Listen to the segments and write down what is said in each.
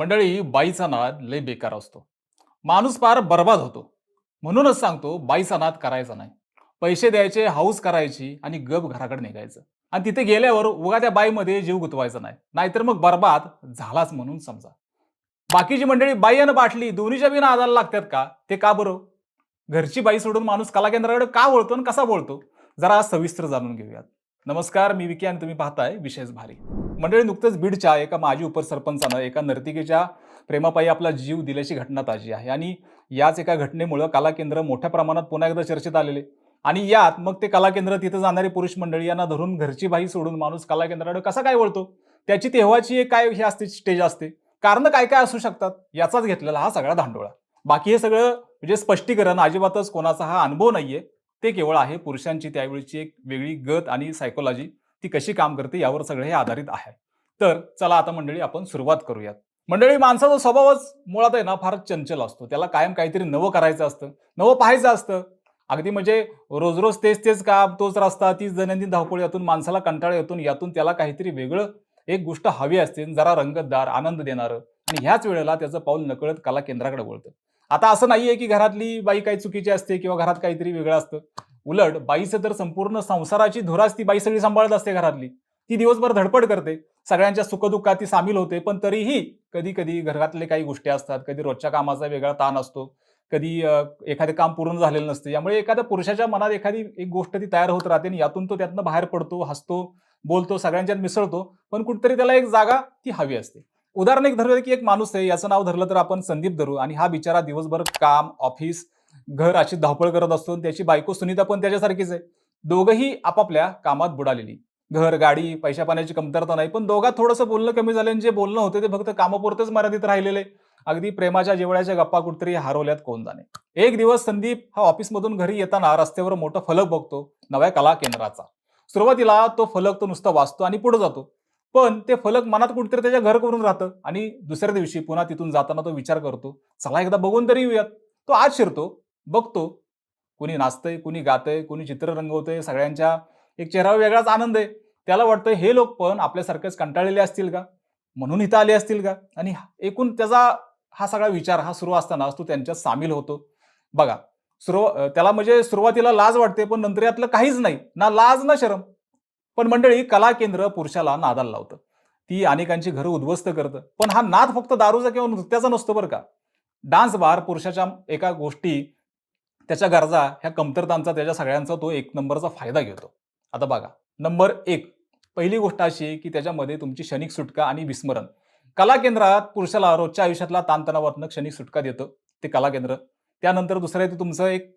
मंडळी बाईचा नाद लय बेकार असतो. माणूस फार बर्बाद होतो. म्हणूनच सांगतो बाईचा नाद करायचा नाही. पैसे द्यायचे हाऊस करायची आणि गप घराकडे निघायचं. आणि तिथे गेल्यावर उगा त्या बाईमध्ये जीव गुतवायचा नाही. नाहीतर मग बर्बाद झालाच म्हणून समजा. बाकीची मंडळी बाई आणि बाटली दोन्हीच्या बिना आदाला लागतात का? ते का बरं? घरची बाई सोडून माणूस कला केंद्राकडे का बोलतो आणि कसा बोलतो जरा सविस्तर जाणून घेऊयात. नमस्कार मी विकी आणि तुम्ही पाहताय विशेष भारी. मंडळी नुकतंच बीडच्या एका माजी उपसरपंचानं एका नर्तिकेच्या प्रेमापायी आपला जीव दिल्याची घटना ताजी आहे. आणि याच एका घटनेमुळं कला केंद्र मोठ्या प्रमाणात पुन्हा एकदा चर्चेत आलेले. आणि यात मग ते कला केंद्र तिथं जाणारी पुरुष मंडळी यांना धरून घरची बाई सोडून माणूस कला केंद्राकडे कसा काय वळतो? त्याची तेव्हाची एक काय हे असते स्टेज असते. कारण काय काय असू शकतात? याचाच घेतलेला हा सगळा धांडोळा. बाकी हे सगळं म्हणजे स्पष्टीकरण अजिबातच कोणाचा हा अनुभव नाहीये. ते केवळ आहे पुरुषांची त्यावेळीची एक वेगळी गत आणि सायकोलॉजी ती कशी काम करते यावर सगळं हे आधारित आहे तर चला आता मंडळी आपण सुरुवात करूयात. मंडळी माणसाचा स्वभावच मुळात आहे ना फार चंचल असतो. त्याला कायम काहीतरी नवं करायचं असतं नवं पाहायचं असतं. अगदी म्हणजे रोज रोज तेच तेच काम तोच रस्ता तीच दैनंदिन धावपळ यातून माणसाला कंटाळा येतून यातून त्याला काहीतरी वेगळं एक गोष्ट हवी असते जरा रंगतदार आनंद देणारं आणि ह्याच वेळेला त्याचं पाऊल नकळत कला केंद्राकडे वळतं. आता असं नाहीये की घरातली बाई काही चुकीची असते किंवा घरात काहीतरी वेगळं असतं. उलट बाईचं तर संपूर्ण संसाराची धुराच ती बाई सगळी सांभाळत असते घरातली. ती दिवसभर धडपड करते. सगळ्यांच्या सुखदुःखात ती सामील होते. पण तरीही कधी कधी घरातले काही गोष्टी असतात. कधी रोजच्या कामाचा वेगळा ताण असतो. कधी एखादं एखादे काम पूर्ण झालेलं नसतं. यामुळे एखाद्या पुरुषाच्या मनात एखादी एक गोष्ट ती तयार होत राहते आणि यातून तो त्यातनं बाहेर पडतो हसतो बोलतो सगळ्यांच्यात मिसळतो. पण कुठतरी त्याला एक जागा ती हवी असते. उदाहरण एक धरलं की एक माणूस आहे. याचं नाव धरलं तर आपण संदीप धरू. आणि हा बिचारा दिवसभर काम ऑफिस घर अशी धावपळ करत असतो त्याची बायको सुनीता पण त्याच्यासारखीच आहे. दोघंही आपापल्या कामात बुडालेली. घर गाडी पैशा पाण्याची कमतरता नाही पण दोघात थोडंसं बोलणं कमी झालं आणि जे बोलणं होते ते फक्त कामापुरतेच मर्यादित राहिलेले. अगदी प्रेमाच्या जेवळ्याच्या गप्पा कुठतरी हरवल्यात कोण जाणे एक दिवस संदीप हा ऑफिसमधून घरी येताना रस्त्यावर मोठा फलक बघतो नव्या कला केंद्राचा. सुरुवातीला तो फलक तो नुसता वाचतो आणि पुढे जातो. पण ते फलक मनात कुठेतरी त्याच्या घर करून राहतं आणि दुसऱ्या दिवशी पुन्हा तिथून जाताना तो विचार करतो चला एकदा बघून तरी येऊयात. तो आज शिरतो बघतो. कुणी नाचतंय कुणी गातंय कुणी चित्र रंगवतंय सगळ्यांच्या एक चेहऱ्यावर वेगळाच आनंद आहे. त्याला वाटतं हे लोक पण आपल्यासारखेच कंटाळलेले असतील का? म्हणून इथं आले असतील का? आणि एकूण त्याचा हा सगळा विचार हा सुरू असताना तो त्यांच्यात सामील होतो. बघा सुरू त्याला म्हणजे सुरुवातीला लाज वाटते पण नंतर यातलं काहीच नाही. ना लाज ना शरम. पण मंडळी कला केंद्र पुरुषाला नादाला लावतं. ती अनेकांची घरं उद्ध्वस्त करतं. पण हा नाद फक्त दारूचा किंवा नृत्याचा नसतो बरं का. डान्स बार पुरुषाच्या एका गोष्टी त्याच्या गरजा ह्या कमतरतांचा त्याच्या सगळ्यांचा तो एक नंबरचा फायदा घेतो. आता बघा नंबर एक पहिली गोष्ट अशी आहे की त्याच्यामध्ये तुमची क्षणिक सुटका आणि विस्मरण. कला केंद्रात पुरुषाला रोजच्या आयुष्यातला ताणतणावातनं क्षणिक सुटका देतं ते कला केंद्र. त्यानंतर दुसरं आहे ते तुमचं एक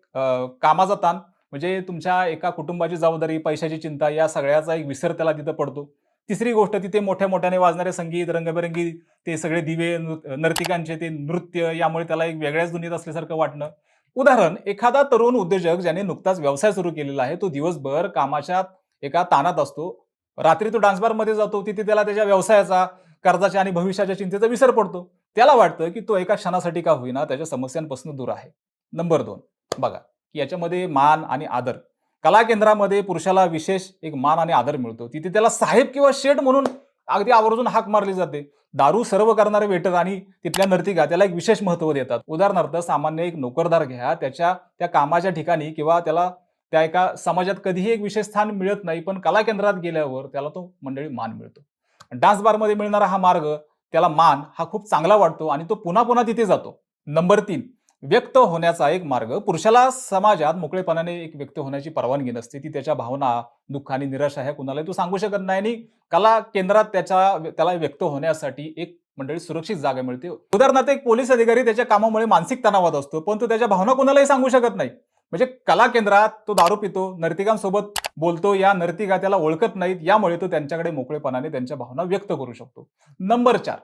कामाचा ताण म्हणजे तुमच्या एका कुटुंबाची जबाबदारी पैशाची चिंता या सगळ्याचा एक विसर त्याला तिथं पडतो. तिसरी गोष्ट तिथे मोठ्या मोठ्याने वाजणारे संगीत रंगबेरंगी ते सगळे दिवे नृ- नर्तिकांचे ते नृत्य यामुळे त्याला एक वेगळ्याच दुनियेत असल्यासारखं वाटणं. उदाहरण एखादा तरुण उद्योजक ज्याने नुकताच व्यवसाय सुरू केलेला आहे तो दिवसभर कामाच्या एका तानात असतो. रात्री तो डान्सबारमध्ये जातो तिथे त्याला त्याच्या व्यवसायाचा कर्जाच्या आणि भविष्याच्या चिंतेचा विसर पडतो. त्याला वाटतं की तो एका क्षणासाठी का होईना त्याच्या समस्यांपासून दूर आहे. नंबर दोन बघा की याच्यामध्ये मान आणि आदर. कला केंद्रामध्ये पुरुषाला विशेष एक मान आणि आदर मिळतो. तिथे त्याला साहेब किंवा शेठ म्हणून अगदी आवर्जून हाक मारली जाते. दारू सर्व करणारे वेटर आणि तिथल्या नर्तिका त्याला एक विशेष महत्त्व देतात. उदाहरणार्थ सामान्य एक नोकरदार घ्या त्याच्या त्या कामाच्या ठिकाणी किंवा त्याला त्या एका समाजात कधीही एक विशेष स्थान मिळत नाही पण कला केंद्रात गेल्यावर त्याला तो मंडळी मान मिळतो. डान्स बारमध्ये मिळणारा हा मार्ग त्याला मान हा खूप चांगला वाटतो आणि तो पुन्हा पुन्हा तिथे जातो. नंबर तीन व्यक्त होण्याचा एक मार्ग. पुरुषाला समाजात मोकळेपणाने एक व्यक्त होण्याची परवानगी नसते. ती त्याच्या भावना दुःख आणि निराशा ह्या कुणालाही तो सांगू शकत नाही. आणि कला केंद्रात त्याच्या त्याला व्यक्त होण्यासाठी एक मंडळी सुरक्षित जागा मिळते. उदाहरणार्थ एक पोलीस अधिकारी त्याच्या कामामुळे मानसिक तणावात असतो पण तो त्याच्या भावना कुणालाही सांगू शकत नाही. म्हणजे कला केंद्रात तो दारू पितो नर्तिकांसोबत बोलतो या नर्तिका त्याला ओळखत नाहीत यामुळे तो त्यांच्याकडे मोकळेपणाने त्यांच्या भावना व्यक्त करू शकतो. नंबर चार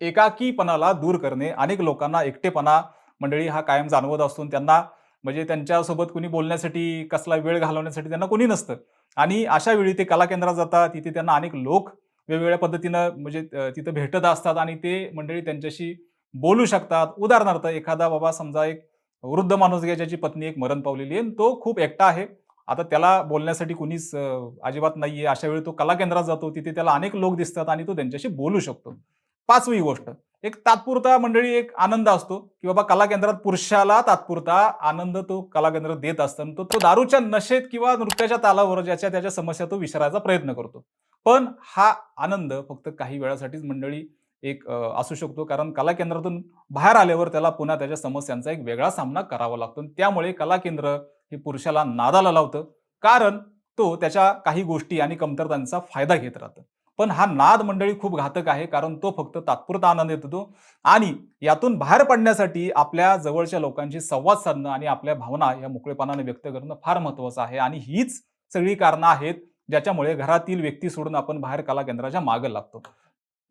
एकाकीपणाला दूर करणे. अनेक लोकांना एकटेपणा मंडळी हा कायम जाणवत असून त्यांना म्हणजे त्यांच्यासोबत कुणी बोलण्यासाठी कसला वेळ घालवण्यासाठी त्यांना कोणी नसतं. आणि अशा वेळी ते कला केंद्रात जातात तिथे त्यांना अनेक लोक वेगवेगळ्या पद्धतीनं म्हणजे तिथं भेटत असतात आणि ते मंडळी त्यांच्याशी बोलू शकतात. उदाहरणार्थ एखादा बाबा समजा एक वृद्ध माणूस घ्या ज्याची पत्नी एक मरण पावलेली आहे तो खूप एकटा आहे. आता त्याला बोलण्यासाठी कुणीच अजिबात अजिबात नाहीये. अशा वेळी तो कला केंद्रात जातो तिथे त्याला अनेक लोक दिसतात आणि तो त्यांच्याशी बोलू शकतो. पाचवी गोष्ट एक तात्पुरता मंडळी एक आनंद असतो की बाबा कला केंद्रात पुरुषाला तात्पुरता आनंद तो कला केंद्र देत असताना तो तो दारूच्या नशेत किंवा नृत्याच्या तालावर ज्याच्या त्याच्या समस्या तो विसरायचा प्रयत्न करतो. पण हा आनंद फक्त काही वेळासाठीच मंडळी एक असू शकतो. कारण कला केंद्रातून बाहेर आल्यावर त्याला पुन्हा त्याच्या समस्यांचा एक वेगळा सामना करावा लागतो. त्यामुळे कला केंद्र हे पुरुषाला नादाला लावतं. कारण तो त्याच्या काही गोष्टी आणि कमतरतांचा फायदा घेत राहतं. पण हा नाद मंडळी खूप घातक आहे कारण तो फक्त तात्पुरता आनंद देतो आणि यातून बाहेर पडण्यासाठी आपल्या जवळच्या लोकांशी संवाद साधणं आणि आपल्या भावना या मोकळेपणाने व्यक्त करणं फार महत्वाचं आहे. आणि हीच सगळी कारणं आहेत ज्याच्यामुळे घरातील व्यक्ती सोडून आपण बाहेर कला केंद्राच्या मागे लागतो.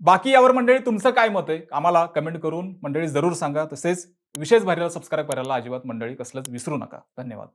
बाकी यावर मंडळी तुमचं काय मत आहे? आम्हाला कमेंट करून मंडळी जरूर सांगा. तसेच विशेष भारीला सबस्क्राईब करायला अजिबात मंडळी कसलंच विसरू नका. धन्यवाद.